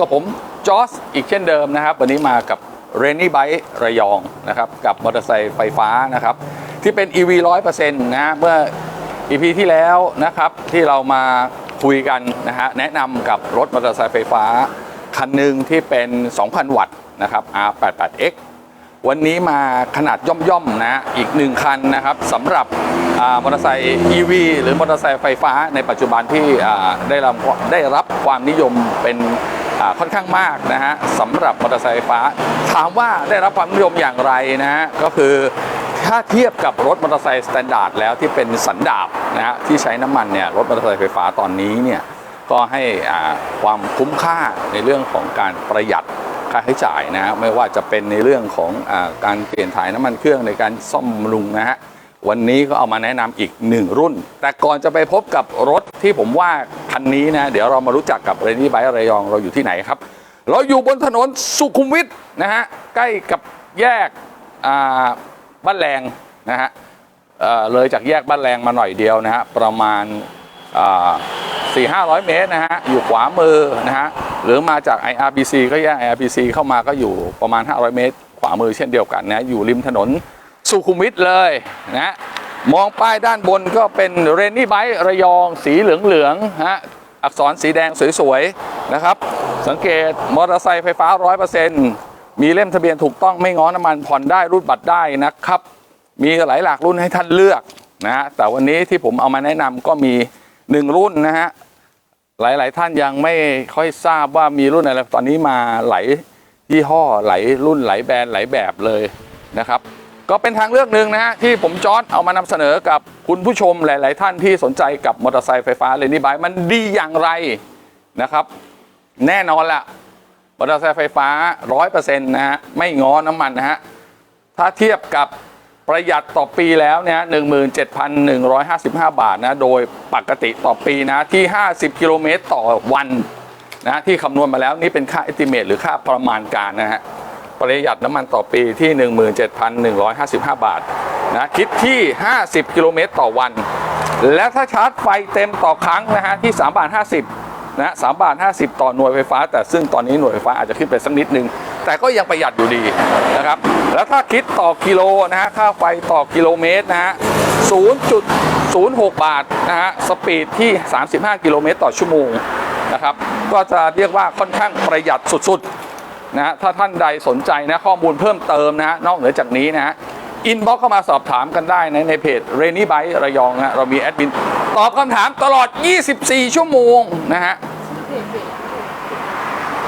กับผมจอสอีกเช่นเดิมนะครับ วันนี้มากับ r a i n y Bike ระยองนะครับ กับมอเตอร์ไซค์ไฟฟ้านะครับ ที่เป็น EV 100%นะเมื่อ EP ที่แล้วนะครับ ที่เรามาคุยกันนะฮะแนะนำกับรถมอเตอร์ไซค์ไฟฟ้า คันหนึ่งที่เป็น 2,000 วัตต์นะครับ R88X วันนี้มาขนาดย่อมๆนะอีกหนึ่งคันนะครับสำหรับมอเตอร์ไซค์ EV หรือมอเตอร์ไซค์ไฟฟ้าในปัจจุบันที่ได้รับได้รับความนิยมเป็น ค่อนข้างมากนะฮะสำหรับมอเตอร์ไซค์ไฟฟ้า ถามว่าได้รับความนิยมอย่างไรนะฮะก็คือถ้าเทียบกับรถมอเตอร์ไซค์สแตนดาร์ดแล้วที่เป็นสันดาปนะฮะที่ใช้น้ำมันเนี่ยรถมอเตอร์ไซค์ไฟฟ้าตอนนี้เนี่ยก็ให้อ่าความคุ้มค่าในเรื่องของการประหยัดค่าใช้จ่ายนะฮะไม่ว่าจะเป็นในเรื่องของอาการเปลี่ยนถ่ายน้ำมันเครื่องในการซ่อมบำรุงนะฮะวันนี้ก็เอามาแนะนำอีกหนึ่งรุ่น แต่ก่อนจะไปพบกับรถที่ผมว่า คันนี้นะ เดี๋ยวเรามารู้จักกับเรนนี่ไบค์ระยองเราอยู่ที่ไหนครับ เราอยู่บนถนนสุขุมวิทนะฮะใกล้กับแยกบ้านแรงนะฮะเเลยจากแยกบ้านแรงมาหน่อยเดียวนะฮะประมาณสี่ห้าร้อยเมตรนะฮะอยู่ขวามือนะฮะหรือมาจาก IRBC ก็แยก IRBC เข้ามาก็อยู่ประมาณ 500 เมตร ขวามือเช่นเดียวกันนะอยู่ริมถนนสุขุมวิทเลยนะ มองป้ายด้านบนก็เป็นเรนนี่ไบค์ระยองสีเหลืองๆฮะอักษรสีแดงสวยๆนะครับ สังเกตมอเตอร์ไซค์ไฟฟ้า 100%มีเล่มทะเบียนถูกต้องไม่ง้อน้ำมันผ่อนได้รูดบัตรได้นะครับ มีหลายหลากรุ่นให้ท่านเลือกนะฮะแต่วันนี้ที่ผมเอามาแนะนำก็มีหนึ่งรุ่นนะฮะหลายๆท่านยังไม่ค่อยทราบว่ามีรุ่นอะไรตอนนี้มาหลายยี่ห้อหลายรุ่นหลายแบรนด์หลายแบบเลยนะครับ ก็เป็นทางเลือกหนึ่งนะฮะที่ผมจอร์ดเอามานำเสนอกับคุณผู้ชมหลาย ๆ ท่านที่สนใจกับมอเตอร์ไซค์ไฟฟ้าเลนี่บายมันดีอย่างไรนะครับ แน่นอนละมอเตอร์ไซค์ไฟฟ้า 100%นะฮะไม่ง้อน้ำมันนะฮะถ้าเทียบกับประหยัดต่อปีแล้วเนี่ย17,155 บาทนะ โดยปกติต่อปีนะ ที่ 50 กิโลเมตรต่อวันนะที่คำนวณมาแล้วนี่เป็นค่า estimate หรือค่าประมาณการนะฮะ ประหยัดน้ำมันต่อปีที่ 17,155 บาทนะคิดที่ 50 กิโลเมตรต่อวัน และถ้าชาร์จไฟเต็มต่อครั้งนะฮะที่3บาท50นะ3บาท50 ต่อหน่วยไฟฟ้า แต่ซึ่งตอนนี้หน่วยไฟฟ้าอาจจะขึ้นไปสักนิดนึง แต่ก็ยังประหยัดอยู่ดีนะครับแล้วถ้าคิดต่อกิโลนะฮะค่าไฟต่อกิโลเมตรนะฮะ0.06 บาทนะฮะสปีดที่ 35 กิโลเมตรต่อชั่วโมงนะครับก็จะเรียกว่าค่อนข้างประหยัดสุดๆ นะฮะถ้าท่านใดสนใจนะข้อมูลเพิ่มเติมนะฮะนอกเหนือจากนี้นะฮะอินบ็อกเข้ามาสอบถามกันได้นะในเพจเรนนี่ไบระยองนะเรามีแอดมินตอบคำถามตลอด 24 ชั่วโมงนะฮะ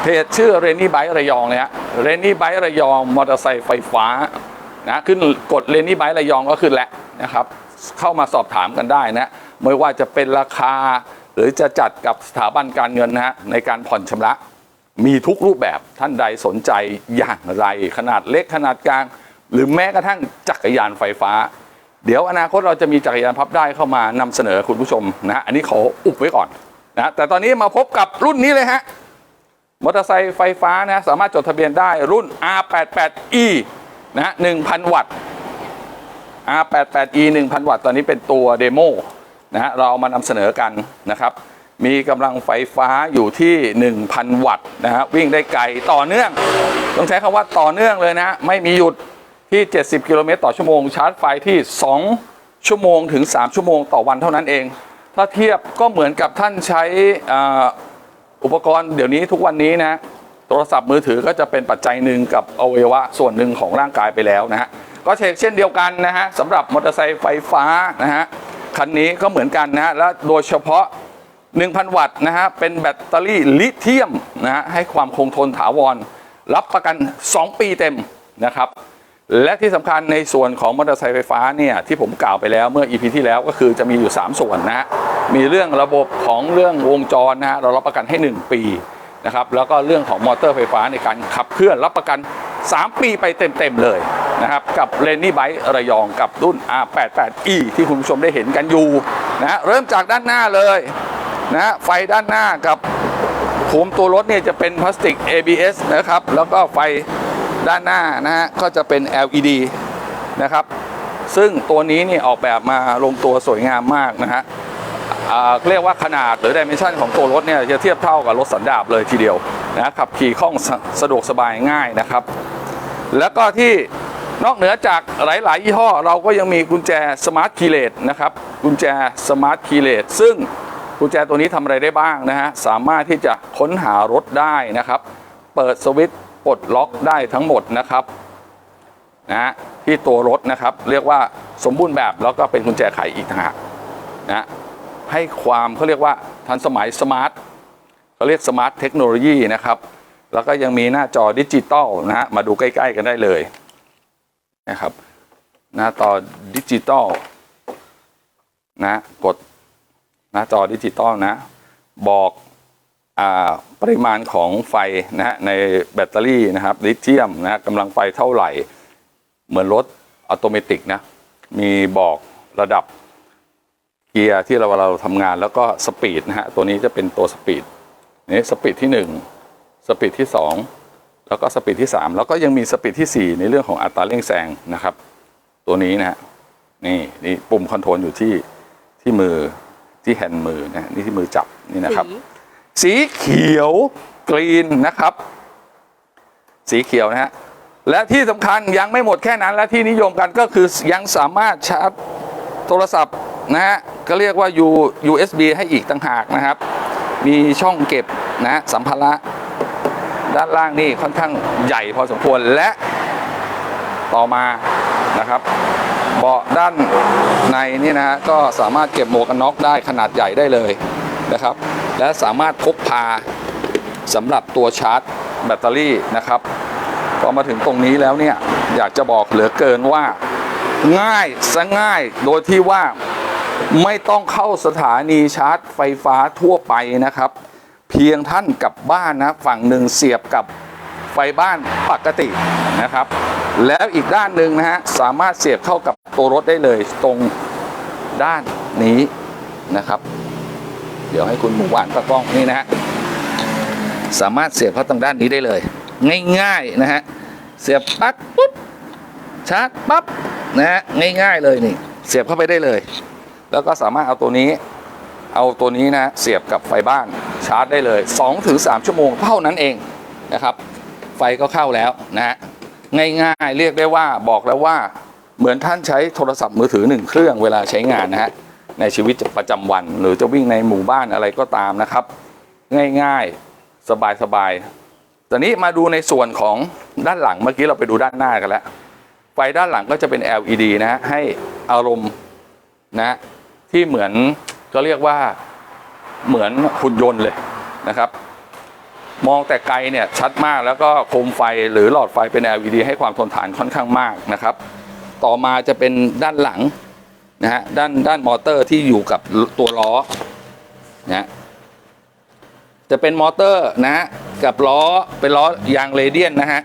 เพจชื่อเรนนี่ไบระยองเลยฮะเรนนี่ไบระยองมอเตอร์ไซค์ไฟฟ้านะขึ้นกดเรนนี่ไบระยองก็ขึ้นแหล้วนะครับ เข้ามาสอบถามกันได้นะไม่ว่าจะเป็นราคา หรือจะจัดกับสถาบันการเงินนะฮะในการผ่อนชำระ มีทุกรูปแบบท่านใดสนใจอย่างไร ขนาดเล็กขนาดกลาง หรือแม้กระทั่งจักรยานไฟฟ้า เดี๋ยวอนาคตเราจะมีจักรยานพับได้เข้ามานำเสนอคุณผู้ชมนะฮะอันนี้ขออุบไว้ก่อนนะแต่ตอนนี้มาพบกับรุ่นนี้เลยฮะมอเตอร์ไซค์ไฟฟ้านะสามารถจดทะเบียนได้รุ่น R88E นะฮะ1,000 วัตต์ R88E 1,000 วัตต์ตอนนี้เป็นตัวเดโมนะฮะเราเอามานำเสนอกันนะครับ มีกำลังไฟฟ้าอยู่ที่ 1,000 วัตต์นะฮะวิ่งได้ไกลต่อเนื่อง ต้องใช้คำว่าต่อเนื่องเลยนะ ไม่มีหยุดที่ 70 กิโลเมตรต่อชั่วโมง ชาร์จไฟที่ 2 ชั่วโมงถึง 3 ชั่วโมงต่อวันเท่านั้นเอง ถ้าเทียบก็เหมือนกับท่านใช้อ,อุปกรณ์เดี๋ยวนี้ทุกวันนี้นะโทรศัพท์มือถือก็จะเป็นปัจจัยหนึ่งกับอวัยวะส่วนหนึ่งของร่างกายไปแล้วนะฮะก็เชกเช่นเดียวกันนะฮะสำหรับมอเตอร์ไซค์ไฟฟ้านะฮะคันนี้ก็เหมือนกันนะฮะและโดยเฉพาะ 1,000 วัตต์นะฮะ เป็นแบตเตอรี่ลิเธียมนะฮะ ให้ความคงทนถาวร รับประกัน 2 ปีเต็มนะครับ และที่สำคัญในส่วนของมอเตอร์ไซค์ไฟฟ้าเนี่ย ที่ผมกล่าวไปแล้วเมื่อ EP ที่แล้วก็คือจะมีอยู่ 3 ส่วนนะฮะ มีเรื่องระบบของเรื่องวงจรนะฮะ เรารับประกันให้ 1 ปีนะครับ แล้วก็เรื่องของมอเตอร์ไฟฟ้าในการขับเคลื่อนรับประกัน 3 ปีไปเต็มๆเลยนะครับกับเรนนี่ไบค์ระยองกับรุ่น R88E ที่คุณผู้ชมได้เห็นกันอยู่นะเริ่มจากด้านหน้าเลย นะไฟด้านหน้ากับโคมตัวรถเนี่ยจะเป็นพลาสติก ABS นะครับ แล้วก็ไฟด้านหน้านะฮะก็จะเป็น LED นะครับ ซึ่งตัวนี้นี่ออกแบบมาลงตัวสวยงามมากนะฮะเรียกว่าขนาดหรือดิเมนชันของตัวรถเนี่ยจะเทียบเท่ากับรถสันดาปเลยทีเดียวนะขับขี่คล่องสสะดวกสบายง่ายนะครับ แล้วก็ที่นอกเหนือจากหลาย ๆ ยี่ห้อ เราก็ยังมีกุญแจสมาร์ทคีเลสนะครับ กุญแจสมาร์ทคีเลสซึ่ง กุญแจตัวนี้ทำอะไรได้บ้างนะฮะ สามารถที่จะค้นหารถได้นะครับ เปิดสวิตช์ปลดล็อกได้ทั้งหมดนะครับนะฮะที่ตัวรถนะครับ เรียกว่าสมบูรณ์แบบแล้วก็เป็นกุญแจไขอีกต่างนะให้ความเขาเรียกว่าทันสมัยสมาร์ทเขาเรียกสมาร์ทเทคโนโลยีนะครับ แล้วก็ยังมีหน้าจอดิจิตอลนะฮะมาดูใกล้ ๆ กันได้เลยนะครับหน้าจอดิจิตอลนะกด หน้าจอดิจิตอลนะ บอกอปริมาณของไฟนะฮะในแบตเตอรี่นะครับลิเธียมนะฮะกำลังไฟเท่าไหร่ เหมือนรถอัตโนมัตินะ มีบอกระดับเกียร์ที่เราเราทำงานแล้วก็สปีดนะฮะตัวนี้จะเป็นตัวสปีดนี่สปีดที่หนึ่งสปีดที่ 2 แล้วก็สปีดที่ 3 แล้วก็ยังมีสปีดที่ 4 ในเรื่องของอัตราเร่งแซงนะครับ ตัวนี้นะฮะนี่นี่ปุ่มคอนโทรลอยู่ที่ที่มือ ที่แฮนด์มือนะนี่ที่มือจับนี่นะครับ สีเขียวกรีนนะครับ สีเขียวนะฮะและที่สำคัญยังไม่หมดแค่นั้น และที่นิยมกันก็คือยังสามารถชาร์จโทรศัพท์นะฮะก็เรียกว่า U USB ให้อีกต่างหากนะครับ มีช่องเก็บนะฮะสัมภาระด้านล่างนี่ค่อนข้างใหญ่พอสมควรและต่อมานะครับ เบาะด้านในนี่นะฮะก็สามารถเก็บหมวกกันน็อกได้ขนาดใหญ่ได้เลยนะครับ และสามารถพกพาสำหรับตัวชาร์จแบตเตอรี่นะครับพอมาถึงตรงนี้แล้วเนี่ยอยากจะบอกเหลือเกินว่าง่ายซะง่ายโดยที่ว่าไม่ต้องเข้าสถานีชาร์จไฟฟ้าทั่วไปนะครับ เพียงท่านกลับบ้านนะฝั่งหนึ่งเสียบกับไฟบ้านปกตินะครับ แล้วอีกด้านหนึ่งนะฮะสามารถเสียบเข้ากับตัวรถได้เลยตรงด้านนี้นะครับ เดี๋ยวให้คุณหมูหวานตะกล้องนี่นะฮะสามารถเสียบเข้าตรงด้านนี้ได้เลย ง่ายๆนะฮะเสียบปั๊บปุ๊บชาร์จปั๊บนะฮะง่ายๆเลยนี่ เสียบเข้าไปได้เลย แล้วก็สามารถเอาตัวนี้เอาตัวนี้นะเสียบกับไฟบ้านชาร์จได้เลย 2-3 ชั่วโมงเท่านั้นเองนะครับ ไฟก็เข้าแล้วนะฮะ ง่ายๆ เรียกได้ว่าบอกแล้วว่าเหมือนท่านใช้โทรศัพท์มือถือหนึ่งเครื่องเวลาใช้งานนะฮะในชีวิตประจำวัน หรือจะวิ่งในหมู่บ้านอะไรก็ตามนะครับ ง่ายๆสบายๆตอนนี้มาดูในส่วนของด้านหลังเมื่อกี้เราไปดูด้านหน้ากันแล้วไฟด้านหลังก็จะเป็น LED นะฮะให้อารมณ์นะที่เหมือนก็เรียกว่าเหมือนหุ่นยนต์เลยนะครับ มองแต่ไกลเนี่ยชัดมากแล้วก็โคมไฟหรือหลอดไฟเป็น LED ให้ความทนทานค่อนข้างมากนะครับ ต่อมาจะเป็นด้านหลังนะฮะด้านด้านมอเตอร์ที่อยู่กับตัวล้อนะจะเป็นมอเตอร์นะฮะกับล้อเป็นล้อยางเรเดียนนะฮะ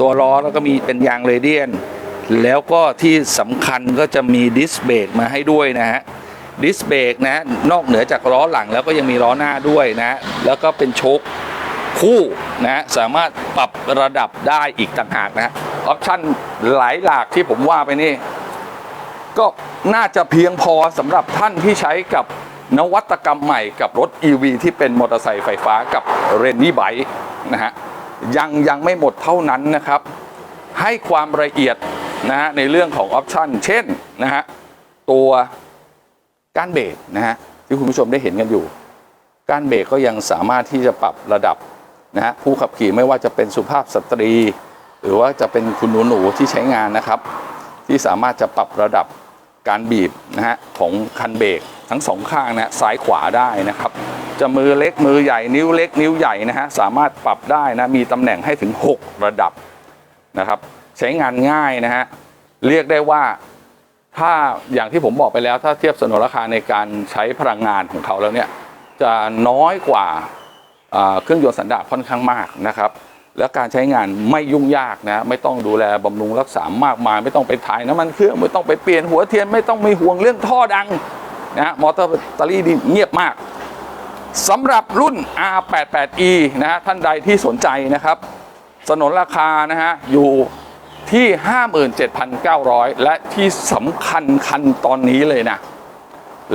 ตัวล้อแล้วก็มีเป็นยางเรเดียน แล้วก็ที่สำคัญก็จะมีดิสเบรกมาให้ด้วยนะฮะ ดิสเบรกนะนอกเหนือจากล้อหลังแล้วก็ยังมีล้อหน้าด้วยนะแล้วก็เป็นโชคคู่นะสามารถปรับระดับได้อีกต่างหากนะออปชั่นหลายหลากที่ผมว่าไปนี่ ก็น่าจะเพียงพอสำหรับท่านที่ใช้กับนวัตกรรมใหม่กับรถ EV ที่เป็นมอเตอร์ไซค์ไฟฟ้ากับเรนนี่ไบนะฮะยังยังไม่หมดเท่านั้นนะครับ ให้ความละเอียดนะฮะในเรื่องของออปชั่นเช่นนะฮะตัว การเบรกนะฮะที่คุณผู้ชมได้เห็นกันอยู่ การเบรกก็ยังสามารถที่จะปรับระดับนะฮะผู้ขับขี่ไม่ว่าจะเป็นสุภาพสตรี หรือว่าจะเป็นคุณหนูๆที่ใช้งานนะครับ ที่สามารถจะปรับระดับการบีบนะฮะของคันเบรกทั้งสองข้างนะซ้ายขวาได้นะครับ จะมือเล็กมือใหญ่นิ้วเล็กนิ้วใหญ่นะฮะสามารถปรับได้นะมีตำแหน่งให้ถึง 6 ระดับนะครับ ใช้งานง่ายนะฮะเรียกได้ว่า ถ้าอย่างที่ผมบอกไปแล้วถ้าเทียบสนนราคาในการใช้พลังงานของเขาแล้วเนี่ยจะน้อยกว่าเครื่องยนต์สันดาปค่อนข้างมากนะครับ แล้วการใช้งานไม่ยุ่งยากนะไม่ต้องดูแลบำรุงรักษามากมาย ไม่ต้องไปถ่ายน้ำมันเครื่องไม่ต้องไปเปลี่ยนหัวเทียนไม่ต้องมีห่วงเรื่องท่อดังนะมอเตอร์แบตเตอรี่ดีเงียบมากสำหรับรุ่น R88E นะฮะท่านใดที่สนใจนะครับ สนนราคานะฮะอยู่ ที่ 57,900 และที่สำคัญคันตอนนี้เลยนะ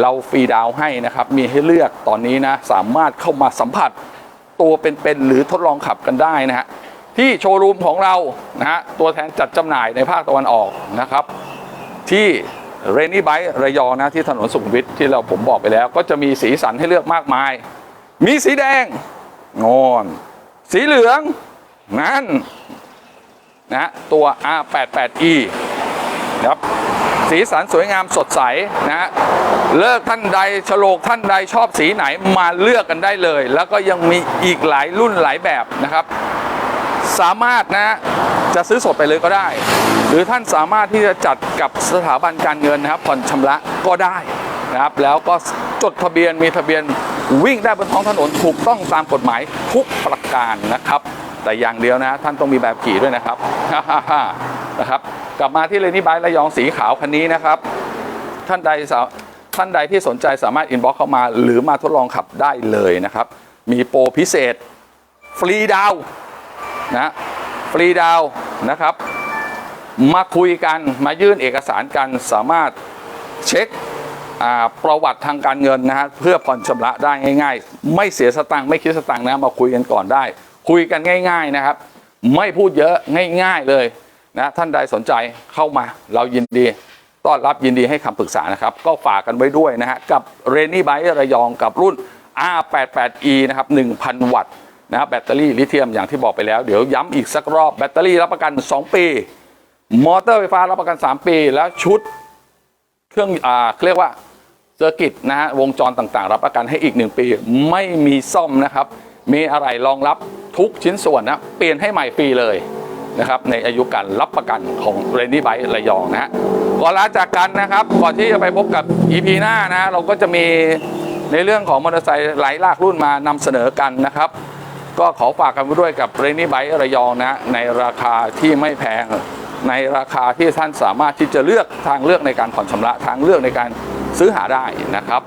เราฟรีดาวให้นะครับ มีให้เลือกตอนนี้นะ สามารถเข้ามาสัมผัสตัวเป็นๆหรือทดลองขับกันได้นะฮะที่โชว์รูมของเรานะฮะตัวแทนจัดจำหน่ายในภาคตะวันออกนะครับ ที่เรนนี่ไบระยองนะที่ถนนสุขุมวิทที่เราผมบอกไปแล้ว ก็จะมีสีสันให้เลือกมากมาย มีสีแดงงอน สีเหลือง นั่น นะตัว R88E นะครับสีสันสวยงามสดใสนะฮะเลิกท่านใดฉลกท่านใดชอบสีไหนมาเลือกกันได้เลย แล้วก็ยังมีอีกหลายรุ่นหลายแบบนะครับ สามารถนะจะซื้อสดไปเลยก็ได้ หรือท่านสามารถที่จะจัดกับสถาบันการเงินนะครับผ่อนชำระก็ได้นะครับแล้วก็จดทะเบียนมีทะเบียนวิ่งได้บนท้องถนนถูกต้องตามกฎหมายทุกประการนะครับ แต่อย่างเดียวนะ ท่านต้องมีแบบขี่ด้วยนะครับนะครับ กลับมาที่เลนี่บค์ระยองสีขาวคันนี้นะครับ ท่านใดท่านใดที่สนใจสามารถอินบ็อกเข้ามา หรือมาทดลองขับได้เลยนะครับ มีโปรพิเศษ ฟรีดาวนะฟรีดาวนะครับ มาคุยกันมายื่นเอกสารกันสามารถเช็คประวัติทางการเงินนะฮะเพื่อผ่อนชำระได้ง่าย ๆ ไม่เสียสตังค์ไม่คิดสตังค์นะมาคุยกันก่อนได้ คุยกันง่าย ๆนะครับ ไม่พูดเยอะง่าย ๆเลยนะท่านใดสนใจเข้ามาเรายินดีต้อนรับยินดีให้คำปรึกษานะครับ ก็ฝากกันไว้ด้วยนะฮะกับเรนนี่ไบระยองกับรุ่น R88E นะครับ 1,000 วัตต์นะบแบตเตอรี่ลิเธียมอย่างที่บอกไปแล้ว เดี๋ยวย้ำอีกสักรอบแบตเตอรี่รับประกัน 2 ปี มอเตอร์ไฟฟ้ารับประกัน 3 ปี แล้วชุดเครื่องอ่าเรียกว่าเซอร์กิตนะฮะวงจรต่างๆ รับประกันให้อีก 1 ปี ไม่มีซ่อมนะครับ มีอะไรรองรับ ทุกชิ้นส่วนนะเปลี่ยนให้ใหม่ฟรีเลยนะครับในอายุการรับประกันของเรนนี่ไบระยองนะฮะก่อนลาจากกันนะครับ ก่อนที่จะไปพบกับ EP หน้านะ เราก็จะมีในเรื่องของมอเตอร์ไซค์หลายลากรุ่นมานำเสนอกันนะครับ ก็ขอฝากกันไว้ด้วยกับเรนนี่ไบระยองนะในราคาที่ไม่แพงในราคาที่ท่านสามารถที่จะเลือกทางเลือกในการผ่อนชำระทางเลือกในการซื้อหาได้นะครับ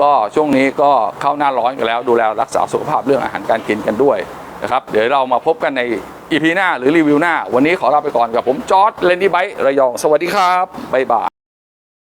ก็ช่วงนี้ก็เข้าหน้าร้อนกันแล้วดูแลรักษาสุขภาพเรื่องอาหารการกินกันด้วย นะครับ เดี๋ยวเรามาพบกันในอีพีหน้าหรือรีวิวหน้า วันนี้ขอลาไปก่อนกับผมจอร์ดเลนดี้ไบระยอง สวัสดีครับ บ๊ายบาย